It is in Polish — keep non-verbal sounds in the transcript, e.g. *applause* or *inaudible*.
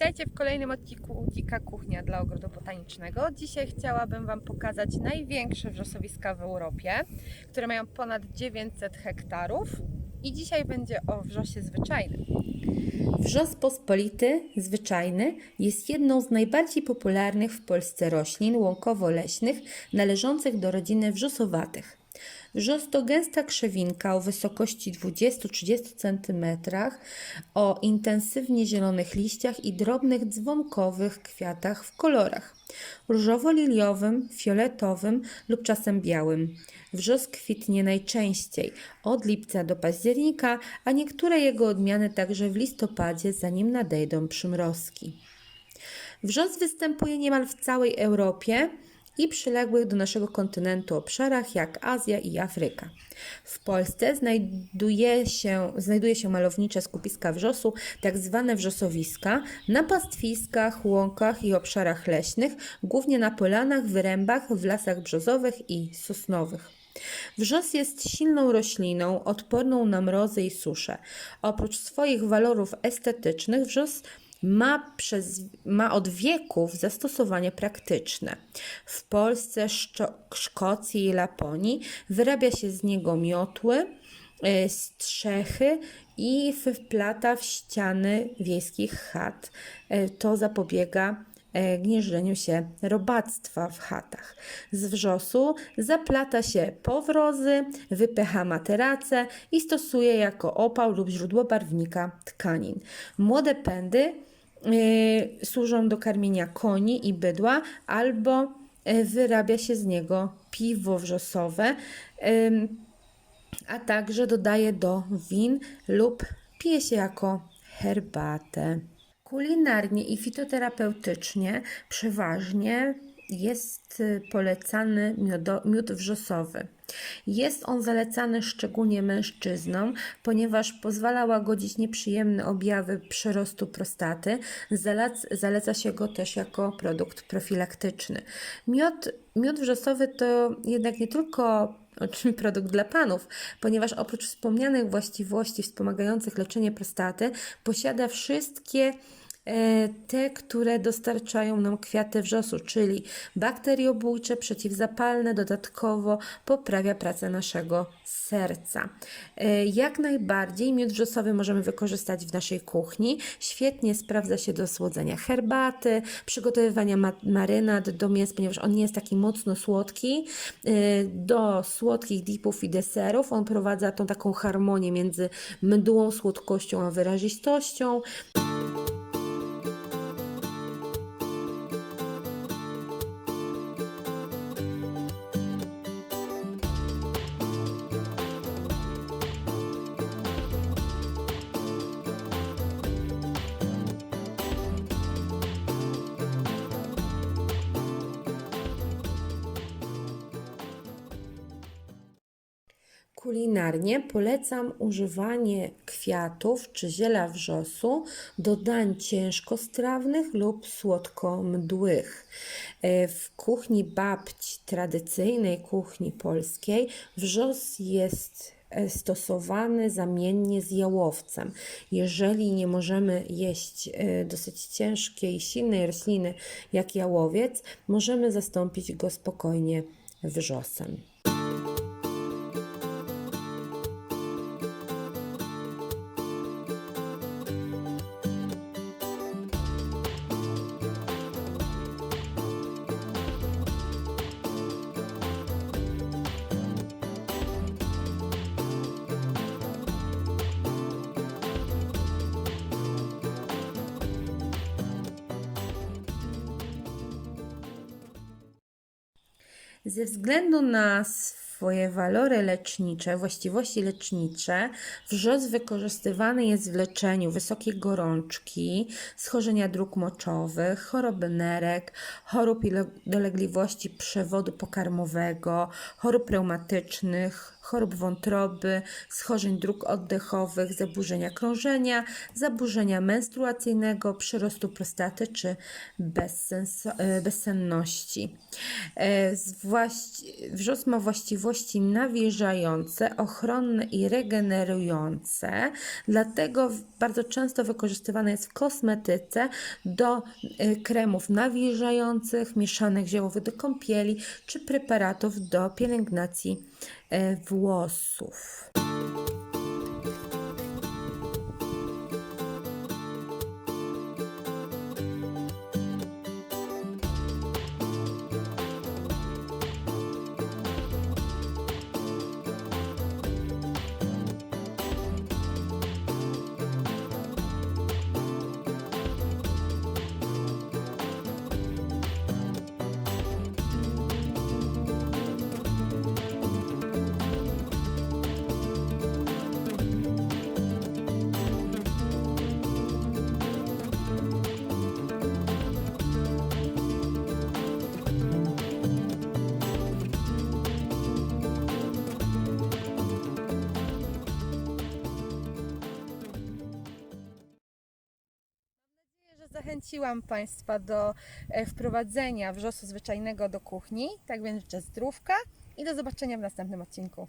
Witajcie w kolejnym odcinku Dzika Kuchnia dla Ogrodu Botanicznego. Dzisiaj chciałabym Wam pokazać największe wrzosowiska w Europie, które mają ponad 900 hektarów. I dzisiaj będzie o wrzosie zwyczajnym. Wrzos pospolity, zwyczajny, jest jedną z najbardziej popularnych w Polsce roślin łąkowo-leśnych należących do rodziny wrzosowatych. Wrzos to gęsta krzewinka o wysokości 20-30 cm, o intensywnie zielonych liściach i drobnych dzwonkowych kwiatach w kolorach różowo-liliowym, fioletowym lub czasem białym. Wrzos kwitnie najczęściej od lipca do października, a niektóre jego odmiany także w listopadzie, zanim nadejdą przymrozki. Wrzos występuje niemal w całej Europie i przyległych do naszego kontynentu obszarach jak Azja i Afryka. W Polsce znajduje się, znajduje się malownicze skupiska wrzosu, tak zwane wrzosowiska, na pastwiskach, łąkach i obszarach leśnych, głównie na polanach, wyrębach, w lasach brzozowych i sosnowych. Wrzos jest silną rośliną, odporną na mrozy i susze. Oprócz swoich walorów estetycznych, wrzos ma, przez, ma od wieków zastosowanie praktyczne. W Polsce, Szkocji i Laponii wyrabia się z niego miotły, y, strzechy i wplata w ściany wiejskich chat. Y, To zapobiega e, gnieżdżeniu się robactwa w chatach. Z wrzosu zaplata się powrozy, wypycha materace i stosuje jako opał lub źródło barwnika tkanin. Młode pędy y, służą do karmienia koni i bydła albo y, wyrabia się z niego piwo wrzosowe, ym, a także dodaje do win lub pije się jako herbatę. Kulinarnie i fitoterapeutycznie przeważnie jest y, polecany miodo, miód wrzosowy. Jest on zalecany szczególnie mężczyznom, ponieważ pozwala łagodzić nieprzyjemne objawy przerostu prostaty. Zalec, zaleca się go też jako produkt profilaktyczny. Miód, miód wrzosowy to jednak nie tylko *laughs* produkt dla panów, ponieważ oprócz wspomnianych właściwości wspomagających leczenie prostaty, posiada wszystkie te, które dostarczają nam kwiaty wrzosu, czyli bakteriobójcze, przeciwzapalne, dodatkowo poprawia pracę naszego serca. E, Jak najbardziej miód wrzosowy możemy wykorzystać w naszej kuchni. Świetnie sprawdza się do słodzenia herbaty, przygotowywania ma- marynad do mięs, ponieważ on nie jest taki mocno słodki. E, Do słodkich dipów i deserów on prowadza tą taką harmonię między mdłą słodkością a wyrazistością. Kulinarnie polecam używanie kwiatów czy ziela wrzosu do dań ciężkostrawnych lub słodko-mdłych. E, W kuchni babci, tradycyjnej kuchni polskiej, wrzos jest e, stosowany zamiennie z jałowcem. Jeżeli nie możemy jeść e, dosyć ciężkiej, silnej rośliny jak jałowiec, możemy zastąpić go spokojnie wrzosem. Ze względu na swoje walory lecznicze, właściwości lecznicze, wrzos wykorzystywany jest w leczeniu. Wysokiej gorączki, schorzenia dróg moczowych, choroby nerek, chorób i le- dolegliwości przewodu pokarmowego, chorób reumatycznych, chorób wątroby, schorzeń dróg oddechowych, zaburzenia krążenia, zaburzenia menstruacyjnego, przyrostu prostaty czy e, bezsenności. E, z właści- Wrzos ma właściwości nawilżające, ochronne i regenerujące. Dlatego bardzo często wykorzystywane jest w kosmetyce do y, kremów nawilżających, mieszanek ziołowych do kąpieli czy preparatów do pielęgnacji włosów. zachęciłam Państwa do e, wprowadzenia wrzosu zwyczajnego do kuchni. Tak więc życzę zdrówka i do zobaczenia w następnym odcinku.